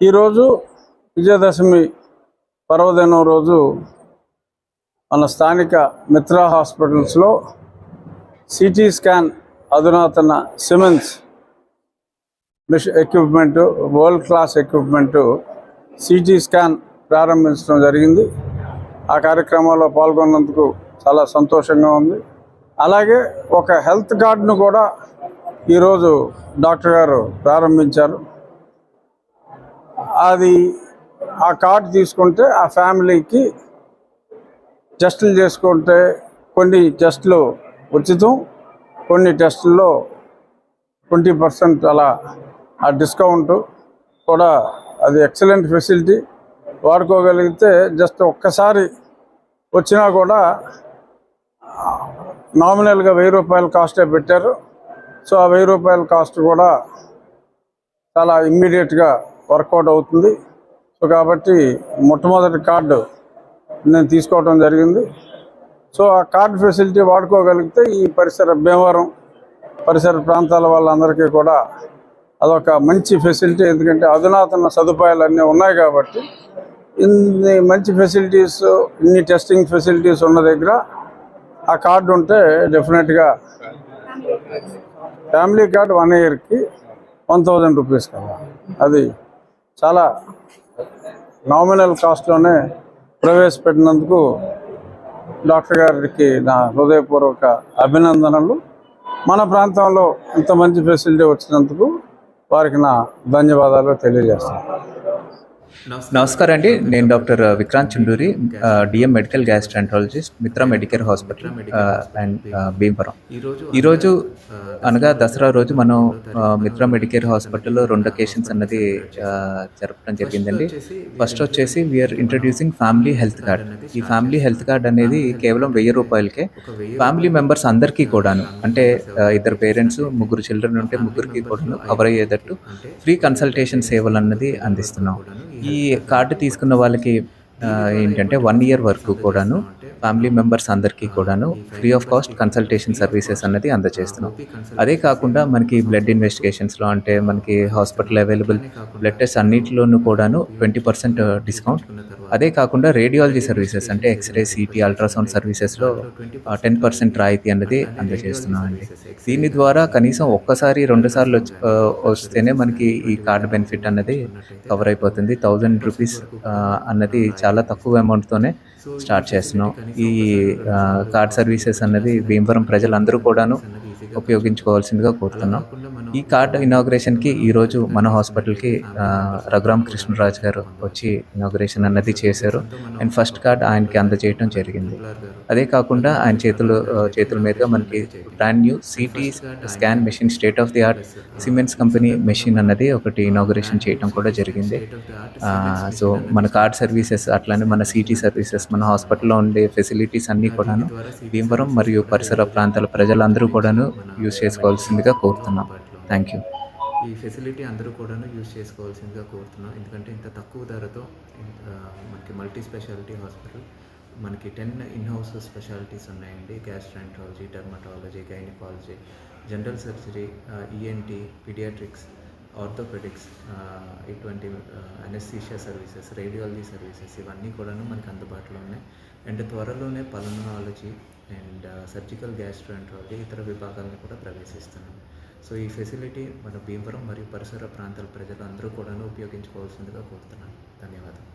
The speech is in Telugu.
ఈరోజు విజయదశమి పర్వదినం రోజు మన స్థానిక మిత్రా హాస్పిటల్స్లో సిటీ స్కాన్ అధునాతన Siemens machine equipment world class equipment CT scan ప్రారంభించడం జరిగింది. ఆ కార్యక్రమంలో పాల్గొన్నందుకు చాలా సంతోషంగా ఉంది. అలాగే ఒక హెల్త్ కార్డును కూడా ఈరోజు డాక్టర్ గారు ప్రారంభించారు. అది ఆ కార్డు తీసుకుంటే ఆ ఫ్యామిలీకి టెస్టులు చేసుకుంటే కొన్ని టెస్టులు ఉచితం కొన్ని టెస్టుల్లో ట్వంటీ పర్సెంట్ అలా ఆ డిస్కౌంట్ కూడా అది ఎక్సలెంట్ ఫెసిలిటీ వాడుకోగలిగితే జస్ట్ ఒక్కసారి వచ్చినా కూడా నామినల్గా వెయ్యి రూపాయల కాస్టే పెట్టారు. సో ఆ వెయ్యి రూపాయల కాస్ట్ కూడా చాలా ఇమ్మీడియట్గా వర్కౌట్ అవుతుంది. సో కాబట్టి మొట్టమొదటి కార్డు నేను తీసుకోవడం జరిగింది. సో ఆ కార్డు ఫెసిలిటీ వాడుకోగలిగితే ఈ పరిసర భీమవరం పరిసర ప్రాంతాల వాళ్ళందరికీ కూడా అదొక మంచి ఫెసిలిటీ ఎందుకంటే అధునాతన సదుపాయాలు అన్నీ ఉన్నాయి కాబట్టి ఇన్ని మంచి ఫెసిలిటీస్ ఇన్ని టెస్టింగ్ ఫెసిలిటీస్ ఉన్న దగ్గర ఆ కార్డు ఉంటే డెఫినెట్గా ఫ్యామిలీ కార్డ్ వన్ ఇయర్కి వన్ థౌజండ్ రూపీస్ కదా. అది చాలా నామినల్ కాస్ట్లోనే ప్రవేశపెట్టినందుకు డాక్టర్ గారికి నా హృదయపూర్వక అభినందనలు. మన ప్రాంతంలో ఇంత మంచి ఫెసిలిటీ వచ్చినందుకు వారికి నా ధన్యవాదాలు తెలియజేస్తాను. నమస్కారం. అండి. నేను doctor Vikrant Chunduri DM medical gastroenterologist Mitra medicare hospital and Bhimavaram. ఈరోజు అనగా దసరా రోజు మనం మిత్ర మెడికేర్ హాస్పిటల్లో రెండు ఒకేషన్స్ అన్నది జరపడం జరిగిందండి. ఫస్ట్ వచ్చేసి we're introducing family health card ఈ ఫ్యామిలీ హెల్త్ కార్డ్ అనేది కేవలం వెయ్యి రూపాయలకే. ఫ్యామిలీ మెంబర్స్ అందరికీ కూడాను. అంటే ఇద్దరు పేరెంట్స్ ముగ్గురు చిల్డ్రన్ ఉంటే ముగ్గురికి కూడాను కవర్ అయ్యేటట్టు ఫ్రీ కన్సల్టేషన్ సేవలు అన్నది అందిస్తున్నాం. ఈ కార్డు తీసుకున్న వాళ్ళకి ఏంటంటే వన్ ఇయర్ వరకు కూడాను ఫ్యామిలీ మెంబర్స్ అందరికీ కూడాను free of cost consultation services అన్నది అందజేస్తున్నాం. అదే కాకుండా మనకి బ్లడ్ ఇన్వెస్టిగేషన్స్లో అంటే మనకి హాస్పిటల్ అవైలబుల్ బ్లడ్ టెస్ట్ అన్నిటిలోనూ కూడాను ట్వంటీ పర్సెంట్ డిస్కౌంట్ అదే కాకుండా రేడియాలజీ సర్వీసెస్ అంటే ఎక్స్రే సిటీ అల్ట్రాసౌండ్ సర్వీసెస్లో టెన్ పర్సెంట్ రాయితీ అన్నది అందజేస్తున్నాం అండి దీని ద్వారా కనీసం ఒక్కసారి రెండు సార్లు వచ్చి వస్తేనే మనకి ఈ కార్డ్ బెనిఫిట్ అన్నది కవర్ అయిపోతుంది. థౌజండ్ రూపీస్ అన్నది చాలా తక్కువ అమౌంట్తోనే స్టార్ట్ చేస్తున్నాం. ఈ కార్డ్ సర్వీసెస్ అన్నది భీమవరం ప్రజలందరూ కూడాను ఉపయోగించుకోవాల్సిందిగా కోరుతున్నాం. ఈ కార్డ్ ఇనాగ్రేషన్కి ఈరోజు మన హాస్పిటల్కి రఘురామ్ కృష్ణరాజు గారు వచ్చి ఇనాగ్రేషన్ అన్నది చేశారు. అండ్ ఫస్ట్ కార్డ్ ఆయనకి అందజేయడం జరిగింది. అదే కాకుండా ఆయన చేతులు చేతుల మీదుగా మనకి brand new CT scan machine state of the art Siemens company machine అన్నది ఒకటి ఇనాగ్రేషన్ చేయడం కూడా జరిగింది. సో మన కార్డ్ సర్వీసెస్ అట్లానే మన సిటీ సర్వీసెస్ మన హాస్పిటల్లో ఉండే ఫెసిలిటీస్ అన్నీ కూడాను భీమవరం మరియు పరిసర ప్రాంతాల ప్రజలందరూ కూడాను యూజ్ చేసుకోవాల్సిందిగా కోరుతున్నాం. థ్యాంక్ యూ ఈ ఫెసిలిటీ అందరూ కూడాను యూజ్ చేసుకోవాల్సిందిగా కోరుతున్నాం. ఎందుకంటే ఇంత తక్కువ ధరతో మనకి మల్టీ స్పెషాలిటీ హాస్పిటల్ మనకి టెన్ ఇన్ హౌస్ స్పెషాలిటీస్ ఉన్నాయండి gastroenterology dermatology gynaecology general surgery ENT paediatrics orthopaedics ఇటువంటి అనెస్థీషియా సర్వీసెస్ రేడియాలజీ సర్వీసెస్ ఇవన్నీ కూడాను మనకి అందుబాటులో ఉన్నాయి. అండ్ త్వరలోనే పలనాలజీ అండ్ సర్జికల్ గ్యాస్ట్రాంట్రాలజీ ఇతర విభాగాలను కూడా ప్రవేశిస్తున్నాం. సో ఈ ఫెసిలిటీ మన భీమవరం మరియు పరిసర ప్రాంతాల ప్రజలు అందరూ కూడాను ఉపయోగించుకోవాల్సిందిగా కోరుతున్నాను. ధన్యవాదాలు.